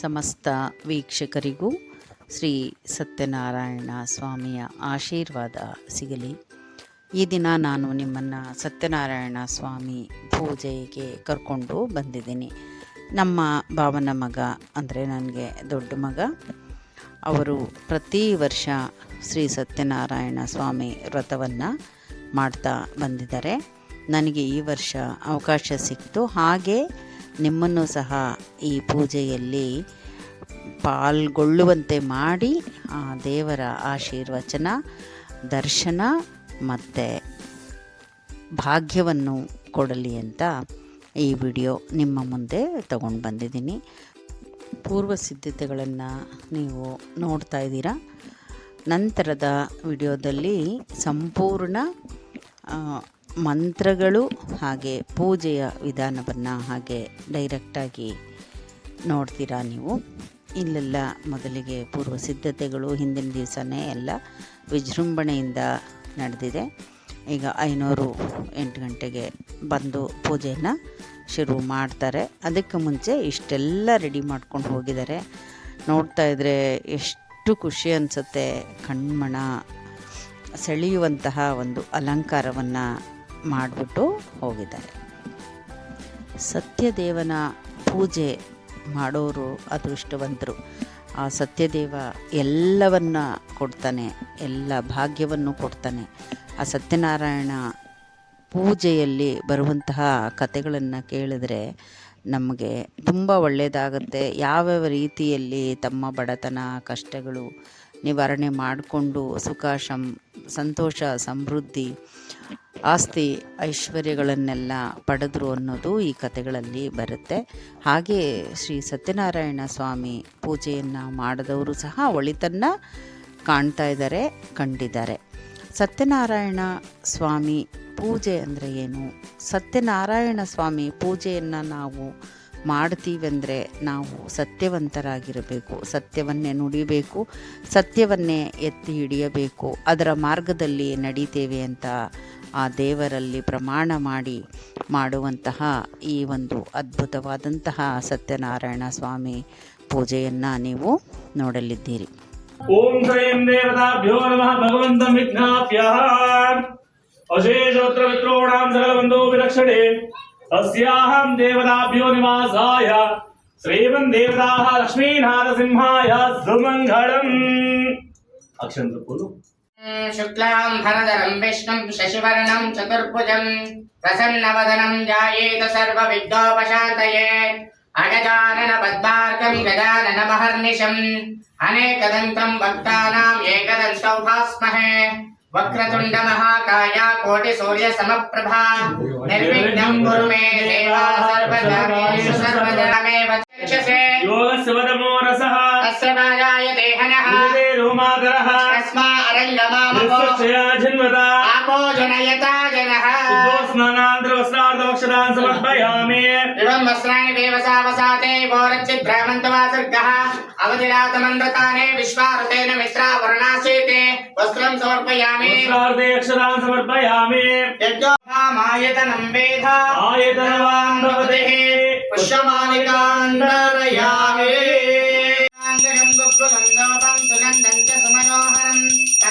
ಸಮಸ್ತ ವೀಕ್ಷಕರಿಗೂ ಶ್ರೀ ಸತ್ಯನಾರಾಯಣ ಸ್ವಾಮಿಯ ಆಶೀರ್ವಾದ ಸಿಗಲಿ. ಈ ದಿನ ನಾನು ನಿಮ್ಮನ್ನು ಸತ್ಯನಾರಾಯಣ ಸ್ವಾಮಿ ಪೂಜೆಗೆ ಕರ್ಕೊಂಡು ಬಂದಿದ್ದೀನಿ. ನಮ್ಮ ಭಾವನ ಮಗ ಅಂದರೆ ನನಗೆ ದೊಡ್ಡ ಮಗ. ಅವರು ಪ್ರತಿ ವರ್ಷ ಶ್ರೀ ಸತ್ಯನಾರಾಯಣ ಸ್ವಾಮಿ ವ್ರತವನ್ನು ಮಾಡ್ತಾ ಬಂದಿದ್ದಾರೆ. ನನಗೆ ಈ ವರ್ಷ ಅವಕಾಶ ಸಿಕ್ತು. ಹಾಗೆ ನಿಮ್ಮನ್ನು ಸಹ ಈ ಪೂಜೆಯಲ್ಲಿ ಪಾಲ್ಗೊಳ್ಳುವಂತೆ ಮಾಡಿ ಆ ದೇವರ ಆಶೀರ್ವಚನ, ದರ್ಶನ ಮತ್ತು ಭಾಗ್ಯವನ್ನು ಕೊಡಲಿ ಅಂತ ಈ ವಿಡಿಯೋ ನಿಮ್ಮ ಮುಂದೆ ತಗೊಂಡು ಬಂದಿದ್ದೀನಿ. ಪೂರ್ವ ಸಿದ್ಧತೆಗಳನ್ನು ನೀವು ನೋಡ್ತಾ ಇದ್ದೀರಾ? ನಂತರದ ವಿಡಿಯೋದಲ್ಲಿ ಸಂಪೂರ್ಣ ಮಂತ್ರಗಳು ಹಾಗೆ ಪೂಜೆಯ ವಿಧಾನವನ್ನು ಹಾಗೆ ಡೈರೆಕ್ಟಾಗಿ ನೋಡ್ತೀರಾ ನೀವು? ಇಲ್ಲೆಲ್ಲ ಮೊದಲಿಗೆ ಪೂರ್ವ ಸಿದ್ಧತೆಗಳು ಹಿಂದಿನ ದಿವಸನೇ ಎಲ್ಲ ವಿಜೃಂಭಣೆಯಿಂದ ನಡೆದಿದೆ. ಈಗ ಐನೂರು ಎಂಟು ಗಂಟೆಗೆ ಬಂದು ಪೂಜೆಯನ್ನು ಶುರು ಮಾಡ್ತಾರೆ. ಅದಕ್ಕೆ ಮುಂಚೆ ಇಷ್ಟೆಲ್ಲ ರೆಡಿ ಮಾಡ್ಕೊಂಡು ಹೋಗಿದ್ದಾರೆ. ನೋಡ್ತಾ ಇದ್ದರೆ ಎಷ್ಟು ಖುಷಿ ಅನಿಸುತ್ತೆ. ಕಣ್ಮಣ ಸೆಳೆಯುವಂತಹ ಒಂದು ಅಲಂಕಾರವನ್ನು ಮಾಡಿಬಿಟ್ಟು ಹೋಗಿದ್ದಾರೆ. ಸತ್ಯದೇವನ ಪೂಜೆ ಮಾಡೋರು ಅದೃಷ್ಟವಂತರು. ಆ ಸತ್ಯದೇವ ಎಲ್ಲವನ್ನ ಕೊಡ್ತಾನೆ, ಎಲ್ಲ ಭಾಗ್ಯವನ್ನು ಕೊಡ್ತಾನೆ. ಆ ಸತ್ಯನಾರಾಯಣ ಪೂಜೆಯಲ್ಲಿ ಬರುವಂತಹ ಕಥೆಗಳನ್ನು ಕೇಳಿದ್ರೆ ನಮಗೆ ತುಂಬ ಒಳ್ಳೆಯದಾಗುತ್ತೆ ಯಾವ್ಯಾವ ರೀತಿಯಲ್ಲಿ ತಮ್ಮ ಬಡತನ, ಕಷ್ಟಗಳು ನಿವಾರಣೆ ಮಾಡಿಕೊಂಡು ಸುಖ ಶಂ ಸಂತೋಷ, ಸಮೃದ್ಧಿ ಆಸ್ತಿ ಐಶ್ವರ್ಯಗಳನ್ನೆಲ್ಲ ಪಡೆದ್ರು ಅನ್ನೋದು ಈ ಕಥೆಗಳಲ್ಲಿ ಬರುತ್ತೆ. ಹಾಗೆ ಶ್ರೀ ಸತ್ಯನಾರಾಯಣ ಸ್ವಾಮಿ ಪೂಜೆಯನ್ನು ಮಾಡಿದವರು ಸಹ ಒಳಿತನ್ನ ಕಾಣ್ತಾ ಇದ್ದಾರೆ, ಕಂಡಿದ್ದಾರೆ. ಸತ್ಯನಾರಾಯಣ ಸ್ವಾಮಿ ಪೂಜೆ ಅಂದರೆ ಏನು? ಸತ್ಯನಾರಾಯಣ ಸ್ವಾಮಿ ಪೂಜೆಯನ್ನು ನಾವು ಮಾಡ್ತೀವೆಂದರೆ ನಾವು ಸತ್ಯವಂತರಾಗಿರಬೇಕು, ಸತ್ಯವನ್ನೇ ನುಡಿಬೇಕು, ಸತ್ಯವನ್ನೇ ಎತ್ತಿ ಹಿಡಿಯಬೇಕು, ಅದರ ಮಾರ್ಗದಲ್ಲಿ ನಡೀತೇವೆ ಅಂತ ಆ ದೇವರಲ್ಲಿ ಪ್ರಮಾಣ ಮಾಡಿ ಮಾಡುವಂತಹ ಈ ಒಂದು ಅದ್ಭುತವಾದಂತಹ ಸತ್ಯನಾರಾಯಣ ಸ್ವಾಮಿ ಪೂಜೆಯನ್ನು ನೀವು ನೋಡಲಿದ್ದೀರಿ. ಓಂ ಶ್ರೀಂ ದೇವತಾಭ್ಯೋ ನಮಃ, ಭಗವಂತಂ ವಿಜ್ಞಾಪ್ಯ ಅಶೇಷೋತ್ರ ಮಿತ್ರೋಣಾಂ ವಿರಕ್ಷಣೆ ಅಸ್ಯಾಹಂ ದೇವತಾಭ್ಯೋ ನಿವಾಸಾಯ. ಶ್ರೀಮನ್ ದೇವತಾಃ ಲಕ್ಷ್ಮೀನಾಥ ಸಿಂಹಾಯ ಸುಮಂಗಳಂ. ಅಕ್ಷಂತ शुक्लाम् धनधरम् विष्णुम् शशिवर्णम् चतुर्भुजम् प्रसन्नवदनम् जायेत सर्वविद्योपशान्तये अगजानन पद्मार्कम् गजाननमहर्निशम् अनेकदन्तम् भक्तानाम् एकदन्तौ भास्महे वक्रतुण्ड महाकाया कोटि सूर्य समप्रभा निर्विघ्नं गुरु मे देवा सर्वदामेषु सर्वदा मे वक्षसे यो स्वदमो रसः। तस्य मायायते हनः। आपो जनयता जनः स्नानान्तरवस्त्रार्धवक्षदान् समर्पयामि एवं वस्त्राणि देवसावसाते वोरच्चिद्रामन्तवासर्गः अवधिरातमन्त्रताने विश्वारुतेन मित्रा वर्णासीते वस्त्रं समर्पयामि। वस्त्रार्धे अक्षरान् समर्पयामि यज्ञोभामायतनं वेद आयतनवान् भवते सुगन्धं च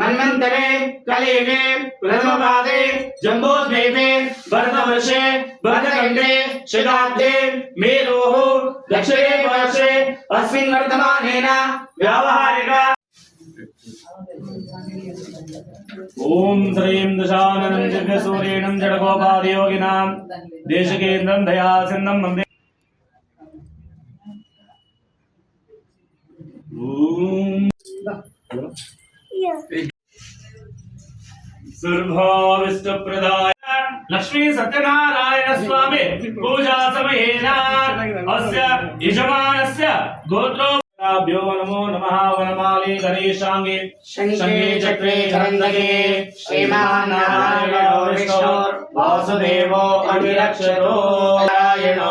मन्वंतरे जम्बोद्वीपे, भरतवर्षे भरतखण्डे शताब्दे मेरोः दक्षिणे वर्षे अस्मिन् वर्तमानेन व्यावहारिक। ओम श्रीं दशाननं जडगोपादयोगिनां देशकेन्द्रं मन्दिरम् सर्वाविष्टप्रदाय लक्ष्मी सत्यनारायण स्वामी पूजा समय यजमान गोत्रो गोत्रोभ्यो नमो नम वनमाले गणेशांगे शंगे चक्रे धनन्दगे श्रीमान्नारायणो अभिलक्षतो नारायणो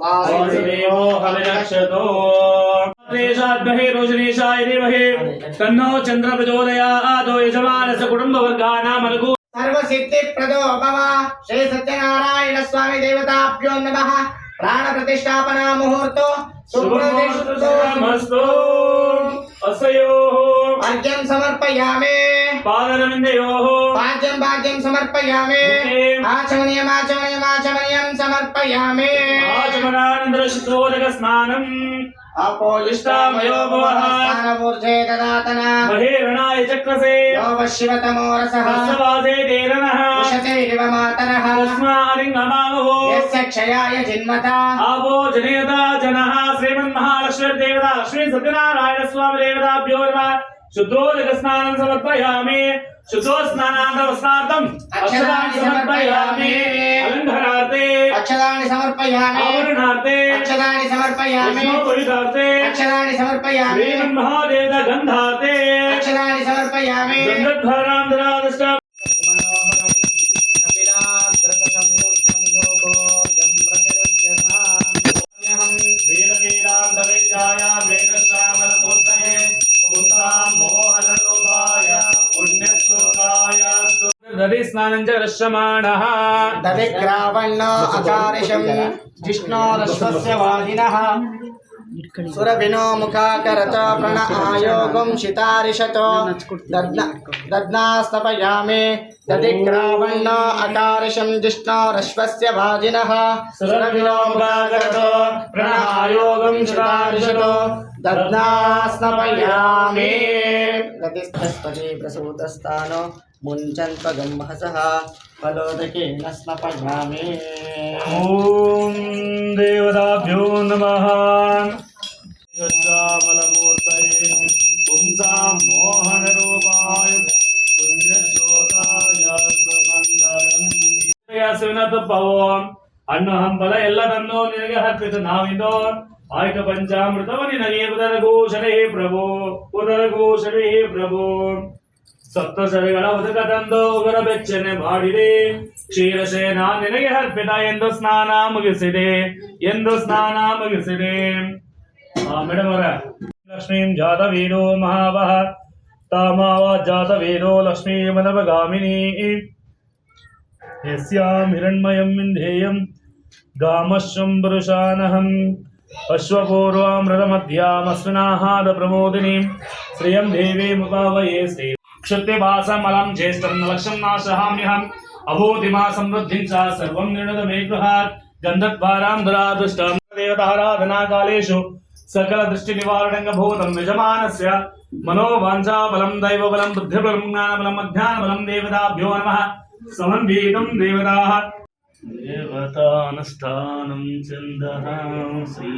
वासुदेव अभिलक्षतो रोशनेशाय देमहे तन्नो चन्द्र प्रचोदयादो यजमानस्य कुटुम्बवर्गानाम् अनुकूल सर्वसिद्धिप्रदो भव। श्री सत्यनारायण स्वामी देवताभ्यो नमः। मुहूर्तो सुप्रतिष्ठितो असयोः। अर्घ्यं समर्पयामि। पादरविन्दयोः। भाग्यं भाग्यं समर्पयामि। आचमनीयम् आचमनीयम् आचमनीयं समर्पयामि। आचमनानन्दरशुद्धोदकस्नानम् अपोलिष्टामयो भवः स्थानमूर्जे ददातना। महेरणाय चक्रसे। यो रसः। हस्तवासे तेरनः उशते इव मातरः। तस्मालिङ्गमामवो यस्य क्षयाय जिन्मता। आवो जनयता जनः। श्रीमन्महालक्ष्मीर्देवता। लक्ष्मी सत्यनारायण स्वामी देवताभ्यो नमः। शुद्धोदकस्नानं समर्पयामि। शुद्धो स्नानान्तवस्नार्थम् अक्षतानि समर्पयामि। अलङ्घनार्थे अक्षतानि समर्पयामि। आवरणार्थे अक्षतानि समर्पयामि। पुरितार्थे अक्षतानि समर्पयामि। ब्रह्मदेवगन्धार्थे च रश्यमाणः दविग्रावण्ण अकारिशं जिष्णोरश्वस्य वादिनः। सुरभिनो मुखाकरत प्रण आयोगं शितारिषतो। दद्न दद्नास्तपयामि। दधिग्रावण्ण अकारिशं जिष्णोरश्वस्य वाजिनः सुरभिनो मुखाकरतो प्रणआयोगं शितारिषतो। दद्नास्नपयामि दधिस्तस्पति प्रसूतस्थानो मुञ्चन्त्वगम्हसः फलोदकेन स्नपयामि ॐ देवताभ्यो नमः गजामलमूर्तये पुंसां मोहनरूपाय पुण्यश्लोकाय ಸುಮಂಗಳಂ ಪವಂ ಹಣ್ಣು ಹಂಪಲ ಎಲ್ಲ ತಂದು ನಿನಗೆ ಹರ್ಪಿತು ನಾವಿಂದು ఆయక పంచామృతమని నయే ఉదరఘోషణే ప్రభో ఉదరఘోషణే ప్రభో ಸಪ್ತಸರಿಗಳ ಉದಕ ತಂದು ಉಗರ ಬೆಚ್ಚನೆ ಮಾಡಿದೆ ಕ್ಷೀರಶೇನ ನಿನಗೆ ಅರ್ಪಿತ ಎಂದು ಸ್ನಾನ ಮುಗಿಸಿದೆ ಎಂದು ಸ್ನಾನ ಮುಗಿಸಿದೆ ಮೇಡಮ್ ಅವರ ಲಕ್ಷ್ಮೀಂ ಜಾತ ವೀರೋ ಮಹಾವಹ ತಾಮಾವ ಜಾತ ವೀರೋ ಲಕ್ಷ್ಮೀ ಮನವಗಾಮಿನಿ ಯಸ್ಯಾಂ ಹಿರಣ್ಮಯಂ ವಿಂಧೇಯಂ ಗಾಮಶ್ವಂ ಪುರುಷಾನಹಂ अश्वपूर्वामृतमध्यामस्विनाहाद प्रमोदिनीं श्रियं देवीमुपावये श्री क्षुत्यवासमलं ज्येष्ठं लक्ष्यं नाशहाम्यहम् अभूतिमा समृद्धिं च सर्वं निर्णत मे गृहात् गन्धद्वारां दुरादृष्टं देवताराधनाकालेषु सकलदृष्टिनिवारणङ्गभूतं यजमानस्य मनोवाञ्छाबलं दैवबलं बुद्धिबलं ज्ञानबलं अध्यानबलं देवताभ्यो नमः समन्वितं देवताः దేవతానుష్ఠానం చందన శ్రీ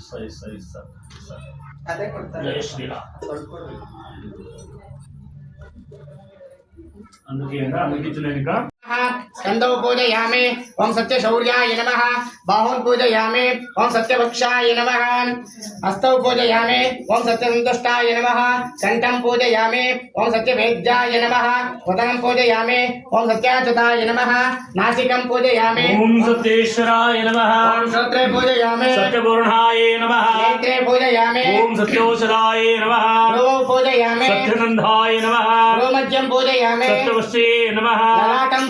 సై సై జయ శ్రీరామ్ అందుకే स्कंदौ पूजयामे ओम सत्य शौर्याय नमः। बाहुन पूजयामे। ओम सत्य वक्षाय नमः। हस्तौ पूजयामे। ओम सत्य संतुष्टाय नमः। कंठं पूजयामे। ओम सत्य वेद्याय नमः। वदनं पूजयामे। ओम सत्याच्युताय नमः। नासिकं पूजयामे। ओम सत्येश्वराय नमः। ओम श्रोत्रे पूजयामे। सत्यपूर्णाय नमः। नेत्रे पूजयामे। ओम सत्योषधाय नमः। रो पूजयामे। सत्यनन्दाय नमः। रोमज्यं पूजयामे। सत्यवश्ये नमः। ललाटं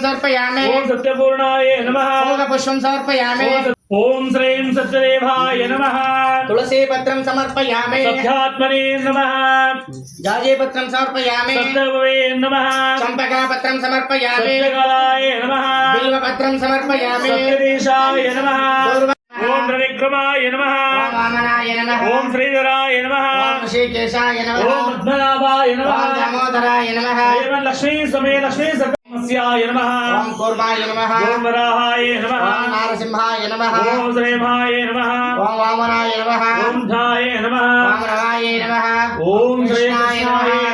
समर्पयामे ओम सत्यपूर्णाय नमः। फूल पुष्पं समर्पयामे ओम श्रीं सत्यदेवाय नमः। तुलसी पत्रं समर्पयामे। सत्यात्मने नमः। जाजे पत्रं समर्पयामे। सत्यभवे नमः। चंपका पत्रं समर्पयामे। सत्यकलाय नमः। बिल्व पत्रं समर्पयामे। सत्यदेशाय नमः। ओम रविक्रमाय नमः। ओम श्रीधराय नमः। ओम ऋषिकेशाय नमः। ओम पद्मनाभाय नमः। ओम दामोदराय नमः। लक्ष्मी समेत लक्ष्मी वंस्याय नमः। ओम नमः। ओम वराहाय नमः। ओम नारसिंहाय नमः। ओम श्रेमाय नमः। ओम वामनाय नमः। ओम नमः। ओम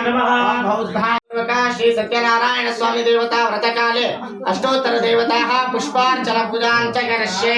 नमः। ओम नमः श्री सत्यनारायण स्वामी देवता व्रत काले अष्टोत्तर देवता पुष्पार्चन पूजा चे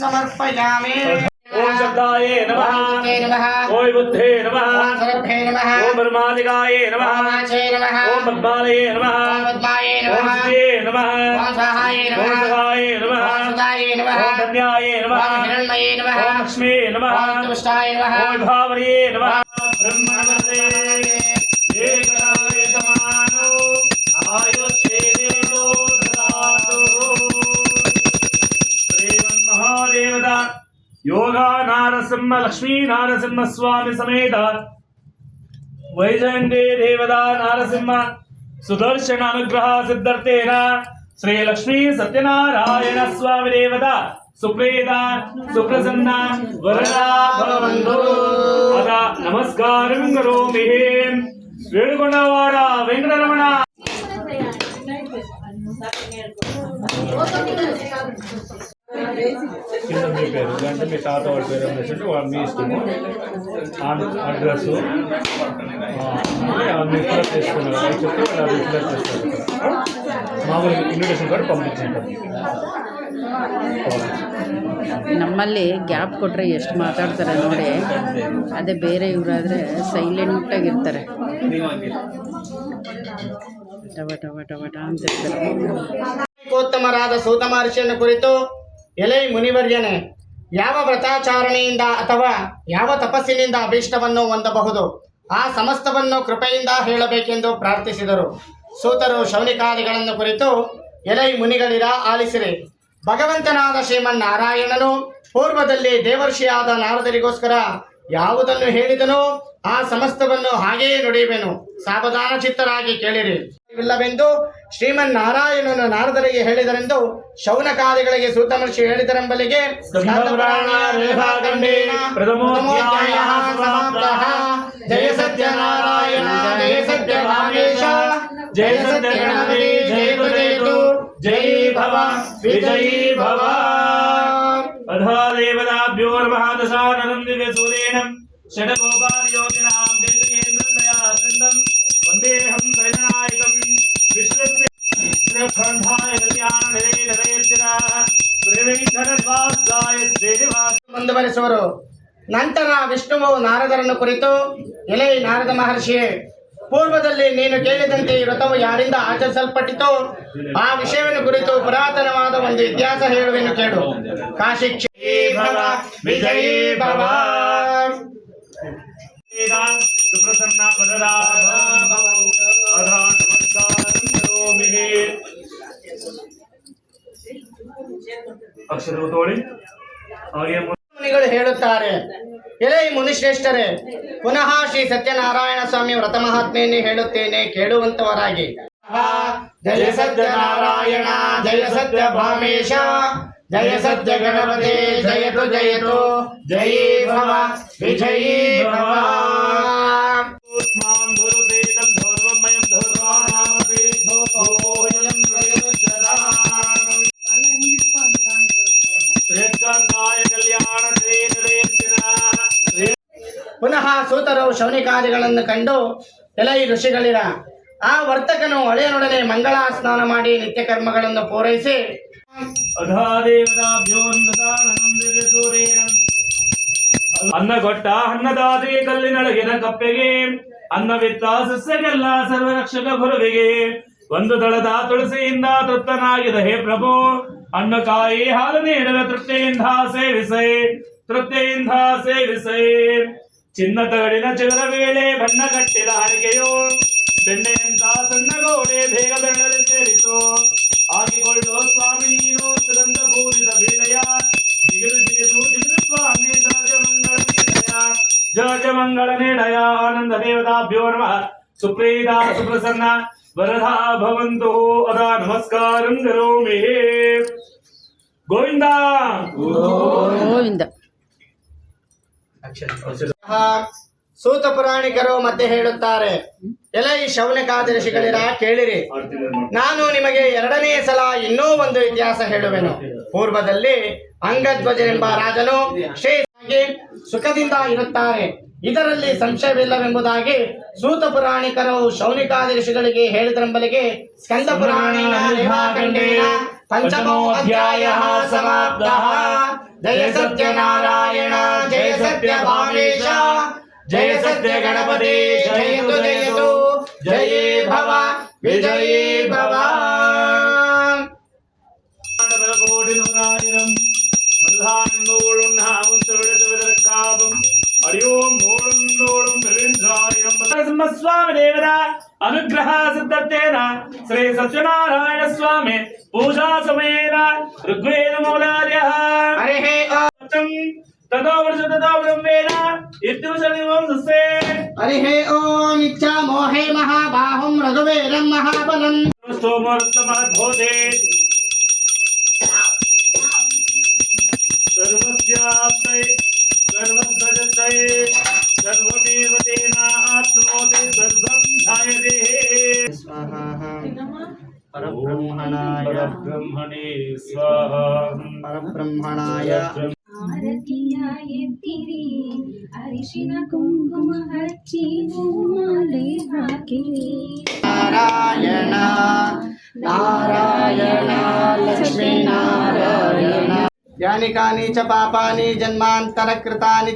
समर्पयामि ओम शब्दाय नमः ओम बुद्धे नमः ओम ब्रह्मादिकाय नमः ओम पद्मालय नमः ओम श्रिये नमः ओम सहाय नमः ओम कन्याय नमः ओम लक्ष्मी नमः ओम भावये नमः ब्रह्मणदे एकदावेतमानो आयुष्येदो ददातु దేవత యోగా నారసింహ లక్ష్మీ నారసింహ స్వామి సమేత. వైజయంతి దేవత నారసింహ సుదర్శన అనుగ్రహ సిద్ధార్థేన. శ్రీ లక్ష్మీ సత్యనారాయణ స్వామి దేవత సుప్రేత సుప్రసన్న వరదా భవంతు అత నమస్కారం కరోమి. కింద మీ పేరు అంటే మీ తాత వాళ్ళ పేరు అనేసి వాళ్ళ మీ ఇష్టము అడ్రస్ మీరు ఫిలప్ చేసుకున్నారు అది చెప్తే వాళ్ళు అది ఫిలప్ చేస్తారు ఇక్కడ. మామూలుగా ఇన్విటేషన్ కార్డు పంపించుంటారు ನಮ್ಮಲ್ಲಿ ಗ್ಯಾಪ್ ಕೊಟ್ಟರೆ ಎಷ್ಟು ಮಾತಾಡ್ತಾರೆ ನೋಡಿ ಅದೇ ಬೇರೆ ಇವರಾದರೆ ಸೈಲೆಂಟಾಗಿರ್ತಾರೆ ಟವ ಟವ ಟವ ಟ ಅಂತ ಇರ್ತಾರೆ ಏಕೋತ್ತಮರಾದ ಸೂತ ಮಹರ್ಷಿಯನ್ನು ಕುರಿತು ಎಲೈ ಮುನಿವರ್ಯನೆ, ಯಾವ ವ್ರತಾಚಾರಣೆಯಿಂದ ಅಥವಾ ಯಾವ ತಪಸ್ಸಿನಿಂದ ಅಭೀಷ್ಟವನ್ನು ಹೊಂದಬಹುದು, ಆ ಸಮಸ್ತವನ್ನು ಕೃಪೆಯಿಂದ ಹೇಳಬೇಕೆಂದು ಪ್ರಾರ್ಥಿಸಿದರು. ಸೂತರು ಶೌನಿಕಾದಿಗಳನ್ನು ಕುರಿತು, ಎಲೈ ಮುನಿಗಳಿರ ಆಲಿಸಿರಿ. ಭಗವಂತನಾದ ಶ್ರೀಮನ್ನಾರಾಯಣನು ಪೂರ್ವದಲ್ಲಿ ದೇವರ್ಷಿಯಾದ ನಾರದರಿಗೋಸ್ಕರ ಯಾವುದನ್ನು ಹೇಳಿದನೋ ಆ ಸಮಸ್ತವನ್ನು ಹಾಗೆಯೇ ನುಡಿಯುವೆನು. ಸಾವಧಾನ ಚಿತ್ತರಾಗಿ ಕೇಳಿರಿ. ಇಲ್ಲವೆಂದು ಶ್ರೀಮನ್ನಾರಾಯಣನು ನಾರದರಿಗೆ ಹೇಳಿದರೆಂದು ಶೌನಕಾದಿಗಳಿಗೆ ಸೂತಮರ್ಷಿ ಹೇಳಿದರೆಂಬಲಿಗೆ ಜಯ ಸತ್ಯ ನಾರಾಯಣ ಜಯ ಸತ್ಯ ಜಯ ಸತ್ಯ ಜಯ ಜಯ ಭವ, ವಿಜಯೀ ಭವ. ದಯಾ ಸಿಂಧಂ ವಂದೇಹಂ ಶೈಲನಾಯಕಂ ವಿಶ್ವಸ್ಯ ಶ್ರೀಖಂಡಾಯ ಕಲ್ಯಾಣ ನಿರೇನ ಶ್ರೀವೆಂಕಟವಾಸಾಯ ಶ್ರೀನಿವಾಸ ಮುಂದುವರಿಸುವರು ನಂತರ ವಿಷ್ಣುವು ನಾರದರನ್ನು ಕುರಿತು, ಎಲೆ ನಾರದ ಮಹರ್ಷಿಯೇ ಪೂರ್ವದಲ್ಲಿ ನೀನು ಕೇಳಿದಂತೆ ಈ ವ್ರತವು ಯಾರಿಂದ ಆಚರಿಸಲ್ಪಟ್ಟಿತೋ ಆ ವಿಷಯವನ್ನು ಕುರಿತು ಪುರಾತನವಾದ ಒಂದು ಇತಿಹಾಸ ಹೇಳುವೆನ್ನು ಕೇಳು. ಕಾಶಿ ಅಕ್ಷರ ತೋಳಿ. ಹಾಗೆ ಮುನಿಗಳು ಹೇಳುತ್ತಾರೆ. ಎಲೆ ಮುನಿಶ್ರೇಷ್ಠರೇ, ಪುನಃ ಶ್ರೀ ಸತ್ಯನಾರಾಯಣ ಸ್ವಾಮಿ ವ್ರತ ಮಹಾತ್ಮೆಯನ್ನು ಹೇಳುತ್ತೇನೆ ಕೇಳುವಂತವರಾಗಿ. ಜಯ ಸತ್ಯನಾರಾಯಣ, ಜಯ ಸತ್ಯ ಭಾಮೇಶ ಜಯ ಸತ್ಯ ಗಣಪತಿ ಜಯತು ಜಯತು, ಜಯೀ ಭವ, ವಿಜಯೀ ಭವ. ಶೌನಿಕಾದಿಗಳನ್ನು ಕಂಡು ಎಲೈ ಋಷಿಗಳಿರ ಆ ವರ್ತಕನು ಹಳೆಯನೊಡನೆ ಮಂಗಳ ಸ್ನಾನ ಮಾಡಿ ನಿತ್ಯ ಕರ್ಮಗಳನ್ನು ಪೂರೈಸಿ. ಅಧಾ ದೇವತಾಭ್ಯೋ ಸೂರ್ಯೇಣ ಅನ್ನ ಕೊಟ್ಟ ಅನ್ನದಾದ್ರಿ ಕಲ್ಲಿನೊಳಗಿನ ಕಪ್ಪೆಗೆ, ಅನ್ನವಿತ್ತ ಸಸ್ಯಗೆಲ್ಲ ಸರ್ವರಕ್ಷಕ ಗುರುವಿಗೆ. ಒಂದು ದಳದ ತುಳಸಿಯಿಂದ ತೃಪ್ತನಾಗಿದ ಹೇ ಪ್ರಭು ಅನ್ನ ಕಾಯಿ ಹಾಲು ನೀಡುವ ತೃಪ್ತಿಯಿಂದ ಸೇವಿಸೈ ತೃಪ್ತಿಯಿಂದ ಸೇವಿಸೈ. ಚಿನ್ನ ತಗಡಿನ ಚಿಗುರ ವೇಳೆ ಬಣ್ಣ ಕಟ್ಟಿದ ಹಣಿಗೆಯು ಬೆಣ್ಣೆಯಂತ ಸಣ್ಣ ಗೋಡೆ ಬೇಗ ಬೆಳ್ಳಲು ಸೇರಿಸು ಆಗಿಕೊಳ್ಳೋ ಸ್ವಾಮಿ ನೀನು ಸುಗಂಧ ಪೂರಿತ ಬೀಳೆಯ ಜಿಗಿದು ಜಿಗಿದು ಜಿಗಿದು ಸ್ವಾಮಿ ಜಗಜ ಮಂಗಳ ನೀಡಯ ಜಗಜ ಮಂಗಳ ನೀಡಯ ಆನಂದ ದೇವತಾಭ್ಯೋ ನಮಃ ಸುಪ್ರೀತ ಸುಪ್ರಸನ್ನ ವರದಾ ಭವಂತು ಅದ ನಮಸ್ಕಾರಂ ಕರೋಮಿ ಗೋವಿಂದ ಗೋವಿಂದ ಸೂತ ಪುರಾಣಿಕರು ಮತ್ತೆ ಹೇಳುತ್ತಾರೆ. ಎಲೈ ಶೌನಕಾದರ್ಶಿಗಳಿರ ಕೇಳಿರಿ. ನಾನು ನಿಮಗೆ ಎರಡನೇ ಸಲ ಇನ್ನೂ ಒಂದು ಇತಿಹಾಸ ಹೇಳುವೆನು. ಪೂರ್ವದಲ್ಲಿ ಅಂಗಧ್ವಜನೆಂಬ ರಾಜನು ಶ್ರೇಷ್ಠಾಗಿ ಸುಖದಿಂದ ಇರುತ್ತಾರೆ. ಇದರಲ್ಲಿ ಸಂಶಯವಿಲ್ಲವೆಂಬುದಾಗಿ ಸೂತ ಪುರಾಣಿಕರು ಶೌನಿಕಾದರ್ಶಿಗಳಿಗೆ ಹೇಳಿದರೆಂಬಲಿಗೆ ಸ್ಕಂದ ಪುರಾಣ ಪಂಚಮೋ ಅಧ್ಯಾಯ ಸಮಾಪ್ತ. జయ సత్యనారాయణ జయ సత్య భామేశ జయ సత్య గణపతి జయతు జయతు జయే భవ విజయే భవ கோடி நூறாயிரம் மல்லாண்டோளும் நாமும் சொல்வதற்காவும் ஹரியோம் ஓடும் நோடும் ரவீந்திராயிரம் நரசிம்ம சுவாமி தேவதா அனுகிரக சித்தத்தேன ஸ்ரீ சத்யநாராயண சுவாமி पूजा समेन ऋग्वेद मौलार्य हरिः ओम ततो वर्ष ततो ब्रह्मेण सस्ये ओम इच्छा मोहे महाबाहुं रघुवीरं महाबलं सोमोत्तमद्भोजे सर्वस्याप्तये आत्मोदे सर्वं धायते स्वाहा परब्रह्मणाय। परब्रह्मणे स्वाहा ಪರಬ್ರಹ್ಮಣಾಯ ಆರತಿಯ ಎತ್ತಿರಿ ಅರಿಶಿನ ಕುಂಕುಮ ಹಚ್ಚಿ ಹೂಮಾಲೆ ಹಾಕಿರಿ ನಾರಾಯಣ ನಾರಾಯಣ ಲಕ್ಷ್ಮೀ ನಾರಾಯಣ ಯಾನಿ ಕಾನಿ ಚ ಪಾಪಾನಿ ಜನ್ಮಾಂತರ ಕೃತಾನಿ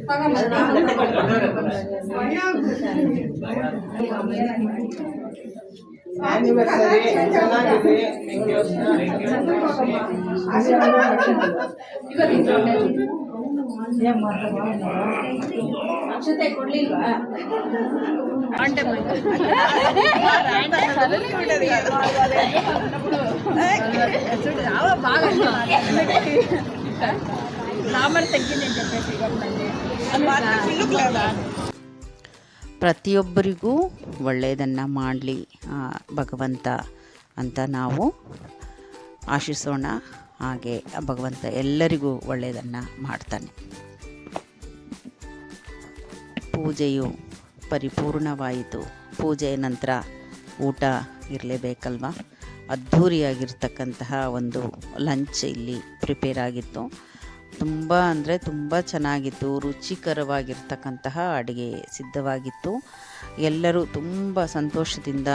ಸ್ವಾಮಿ ಶುಭಮೂರ್ತು ನಮಸ್ತೆ ನಾರಾಯಣ ಪ್ರತಿಯೊಬ್ಬರಿಗೂ ಒಳ್ಳೆಯದನ್ನು ಮಾಡಲಿ ಭಗವಂತ ಅಂತ ನಾವು ಆಶಿಸೋಣ. ಹಾಗೆ ಭಗವಂತ ಎಲ್ಲರಿಗೂ ಒಳ್ಳೆಯದನ್ನು ಮಾಡ್ತಾನೆ. ಪೂಜೆಯು ಪರಿಪೂರ್ಣವಾಯಿತು. ಪೂಜೆಯ ನಂತರ ಊಟ ಇರಲೇಬೇಕಲ್ವ? ಅದ್ಧೂರಿಯಾಗಿರ್ತಕ್ಕಂತಹ ಒಂದು ಲಂಚ್ ಇಲ್ಲಿ ಪ್ರಿಪೇರ್ ಆಗಿತ್ತು. ತುಂಬ ಅಂದರೆ ತುಂಬ ಚೆನ್ನಾಗಿತ್ತು, ರುಚಿಕರವಾಗಿರ್ತಕ್ಕಂತಹ ಅಡುಗೆ ಸಿದ್ಧವಾಗಿತ್ತು. ಎಲ್ಲರೂ ತುಂಬ ಸಂತೋಷದಿಂದ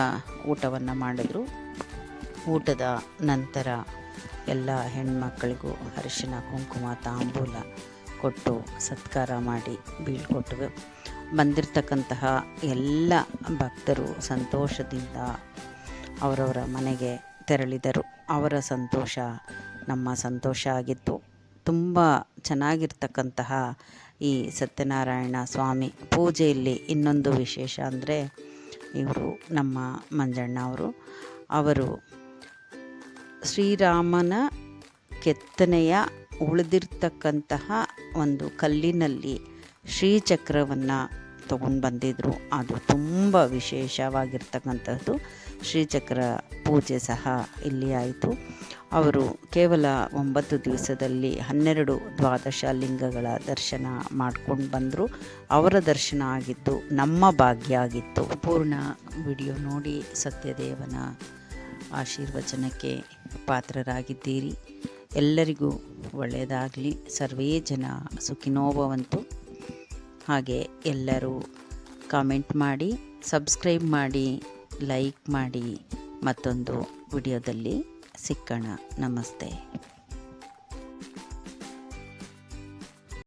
ಊಟವನ್ನು ಮಾಡಿದರು. ಊಟದ ನಂತರ ಎಲ್ಲ ಹೆಣ್ಮಕ್ಕಳಿಗೂ ಅರಿಶಿನ, ಕುಂಕುಮ, ತಾಂಬೂಲ ಕೊಟ್ಟು ಸತ್ಕಾರ ಮಾಡಿ ಬೀಳ್ಕೊಟ್ಟು ಬಂದಿರತಕ್ಕಂತಹ ಎಲ್ಲ ಭಕ್ತರು ಸಂತೋಷದಿಂದ ಅವರವರ ಮನೆಗೆ ತೆರಳಿದರು. ಅವರ ಸಂತೋಷ ನಮ್ಮ ಸಂತೋಷ ಆಗಿತ್ತು. ತುಂಬ ಚೆನ್ನಾಗಿರ್ತಕ್ಕಂತಹ ಈ ಸತ್ಯನಾರಾಯಣ ಸ್ವಾಮಿ ಪೂಜೆಯಲ್ಲಿ ಇನ್ನೊಂದು ವಿಶೇಷ ಅಂದರೆ ಇವರು ನಮ್ಮ ಮಂಜಣ್ಣ ಅವರು. ಅವರು ಶ್ರೀರಾಮನ ಕೆತ್ತನೆಯ ಉಳಿದಿರ್ತಕ್ಕಂತಹ ಒಂದು ಕಲ್ಲಿನಲ್ಲಿ ಶ್ರೀಚಕ್ರವನ್ನು ತಗೊಂಡು ಬಂದಿದ್ದರು ಅದು ತುಂಬ ವಿಶೇಷವಾಗಿರ್ತಕ್ಕಂಥದ್ದು. ಶ್ರೀಚಕ್ರ ಪೂಜೆ ಸಹ ಇಲ್ಲಿ ಆಯಿತು. ಅವರು ಕೇವಲ ಒಂಬತ್ತು ದಿವಸದಲ್ಲಿ ಹನ್ನೆರಡು ದ್ವಾದಶ ಲಿಂಗಗಳ ದರ್ಶನ ಮಾಡ್ಕೊಂಡು ಬಂದರು. ಅವರ ದರ್ಶನ ಆಗಿದ್ದು ನಮ್ಮ ಭಾಗ್ಯ ಆಗಿತ್ತು. ಪೂರ್ಣ ವಿಡಿಯೋ ನೋಡಿ ಸತ್ಯದೇವನ ಆಶೀರ್ವಚನಕ್ಕೆ ಪಾತ್ರರಾಗಿದ್ದೀರಿ. ಎಲ್ಲರಿಗೂ ಒಳ್ಳೆಯದಾಗಲಿ. ಸರ್ವೇ ಜನ ಸುಖಿನೋಭವಂತು. ಹಾಗೆ ಎಲ್ಲರೂ ಕಾಮೆಂಟ್ ಮಾಡಿ ಸಬ್ಸ್ಕ್ರೈಬ್ ಮಾಡಿ ಲೈಕ್ ಮಾಡಿ ಮತ್ತೊಂದು ವಿಡಿಯೋದಲ್ಲಿ ಸಿಕ್ಕಣ. ನಮಸ್ತೆ.